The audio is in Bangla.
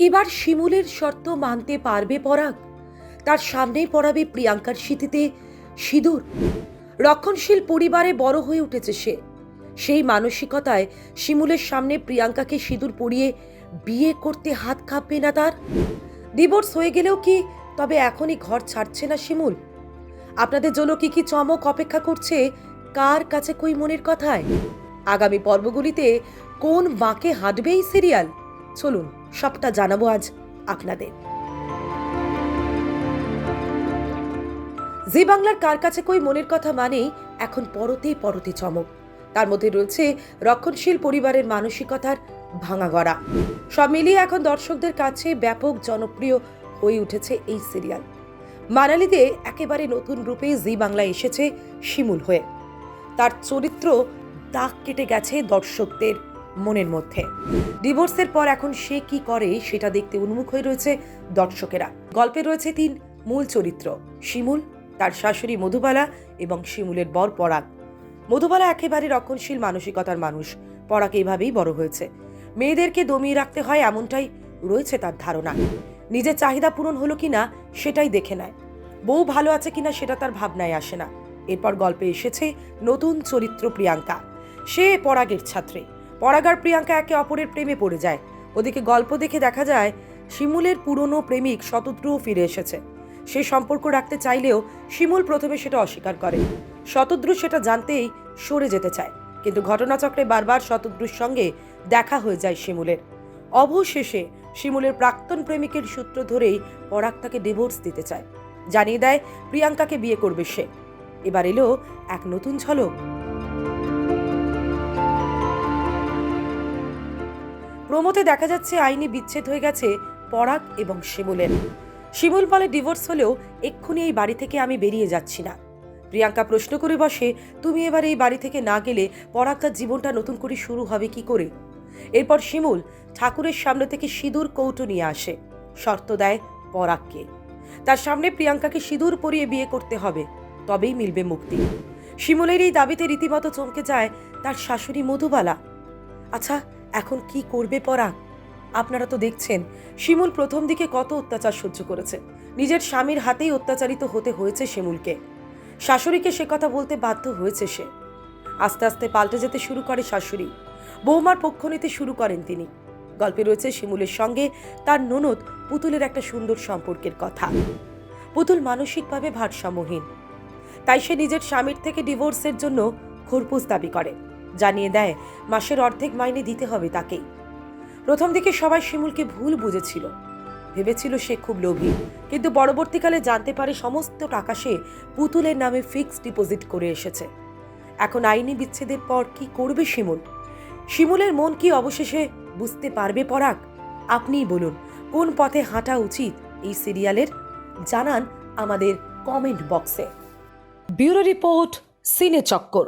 এবার শিমুলের শর্ত মানতে পারবে পরাগ। তার সামনেই পড়াবে প্রিয়াঙ্কার স্মৃতিতে সিঁদুর। রক্ষণশীল পরিবারে বড় হয়ে উঠেছে সে। সেই মানসিকতায় শিমুলের সামনে প্রিয়াঙ্কাকে সিঁদুর পরিয়ে বিয়ে করতে হাত কাঁপবে না তার। ডিভোর্স হয়ে গেলেও কি তবে এখনই ঘর ছাড়ছে না শিমুল? আপনাদের জন্য কি কি চমক অপেক্ষা করছে কার কাছে কই মনের কথায়? আগামী পর্বগুলিতে কোন বাঁকে হাঁটবে এই সিরিয়াল চলুন, সবটা জানাব আজ আপনাদের। জি বাংলার কার কাছে কই মনের কথা মানেই এখন পরতে পরতে চমক। তার মধ্যে রয়েছে রক্ষণশীল পরিবারের মানসিকতার ভাঙা গড়া। সব মিলিয়ে এখন দর্শকদের কাছে ব্যাপক জনপ্রিয় হয়ে উঠেছে এই সিরিয়াল। মানালিতে একেবারে নতুন রূপে জি বাংলা এসেছে শিমুল হয়ে। তার চরিত্র দাগ কেটে গেছে দর্শকদের মনের মধ্যে। ডিভোর্সের পর এখন সে কি করে সেটা দেখতে উন্মুখ হয়ে রয়েছে দর্শকেরা। গল্পে রয়েছে তিন মূল চরিত্র, শিমুল, তার শাশুড়ি মধুবালা এবং শিমুলের বর পরাগ। মধুবালা একেবারে রক্ষণশীল মানসিকতার মানুষ, পরাগ এইভাবেই বড় হয়েছে। মেয়েদেরকে দমিয়ে রাখতে হয় এমনটাই রয়েছে তার ধারণা। নিজের চাহিদা পূরণ হলো কিনা সেটাই দেখে নেয়। বউ ভালো আছে কিনা সেটা তার ভাবনায় আসে না। এরপর গল্পে এসেছে নতুন চরিত্র প্রিয়াঙ্কা। সে পরাগের ছাত্রী। পরাগ আর প্রিয়াঙ্কা একে অপরের প্রেমে পড়ে যায়। ওদিকে গল্প দেখে দেখা যায়, শিমুলের পুরনো প্রেমিক শতদ্রুও ফিরে এসেছে। সে সম্পর্ক রাখতে চাইলেও শিমুল প্রথমে সেটা অস্বীকার করে। শতদ্রু সেটা জানতেই সরে যেতে চায়, কিন্তু ঘটনাচক্রে বারবার শতদ্রুর সঙ্গে দেখা হয়ে যায় শিমুলের। অবশেষে শিমুলের প্রাক্তন প্রেমিকের সূত্র ধরেই পরাগ তাকে ডিভোর্স দিতে চায়। জানিয়ে দেয়, প্রিয়াঙ্কাকে বিয়ে করবে সে। এবার এলো এক নতুন ঝলক। প্রমোতে দেখা যাচ্ছে আইনি বিচ্ছেদ হয়ে গেছে পরাগ এবং শিমুলের। শিমুল বলে ডিভোর্স হলেও এক্ষুনি এই বাড়ি থেকে আমি বেরিয়ে যাচ্ছি না। প্রিয়াঙ্কা প্রশ্ন করে বসে, তুমি এবার এই বাড়ি থেকে না গেলে পরাগ তার জীবনটা নতুন করে শুরু হবে কি করে? এরপর শিমুল ঠাকুরের সামনে থেকে সিঁদুর কৌটো নিয়ে আসে। শর্ত দেয় পরাগকে। তার সামনে প্রিয়াঙ্কাকে সিঁদুর পরিয়ে বিয়ে করতে হবে। তবেই মিলবে মুক্তি। শিমুলের এই দাবিতে রীতিমতো চমকে যায় তার শাশুড়ি মধুবালা। আচ্ছা এখন কি করবে পরাগ আপনারা তো দেখছেন, শিমুল প্রথম দিকে কত অত্যাচার সহ্য করেছে। নিজের স্বামীর হাতেই অত্যাচারিত হতে হয়েছে শিমুলকে। শাশুড়িকে সে কথা বলতে বাধ্য হয়েছে সে। আস্তে আস্তে পাল্টে যেতে শুরু করে শাশুড়ি। বৌমার পক্ষ নিতে শুরু করেন তিনি। গল্পে রয়েছে শিমুলের সঙ্গে তার ননদ পুতুলের একটা সুন্দর সম্পর্কের কথা। পুতুল মানসিকভাবে ভারসাম্যহীন। তাই সে নিজের স্বামীর থেকে ডিভোর্সের জন্য খোরপোশ দাবি করে। জানিয়ে দেয়, মাসের অর্ধেক মাইনে দিতে হবে তাকেই প্রথম দিকে সবাই শিমুলকে ভুল বুঝেছিল। ভেবেছিল সে খুব লোভী, কিন্তু পরবর্তীকালে জানতে পারে সমস্ত টাকা সে পুতুলের নামে ফিক্সড ডিপোজিট করে এসেছে। এখন আইনি বিচ্ছেদের পর কি করবে শিমুল? শিমুলের মন কি অবশেষে বুঝতে পারবে পরাগ? আপনিই বলুন, কোন পথে হাঁটা উচিত এই সিরিয়ালের? জানান আমাদের কমেন্ট বক্সে। ব্যুরো রিপোর্ট, সিনে চক্কর।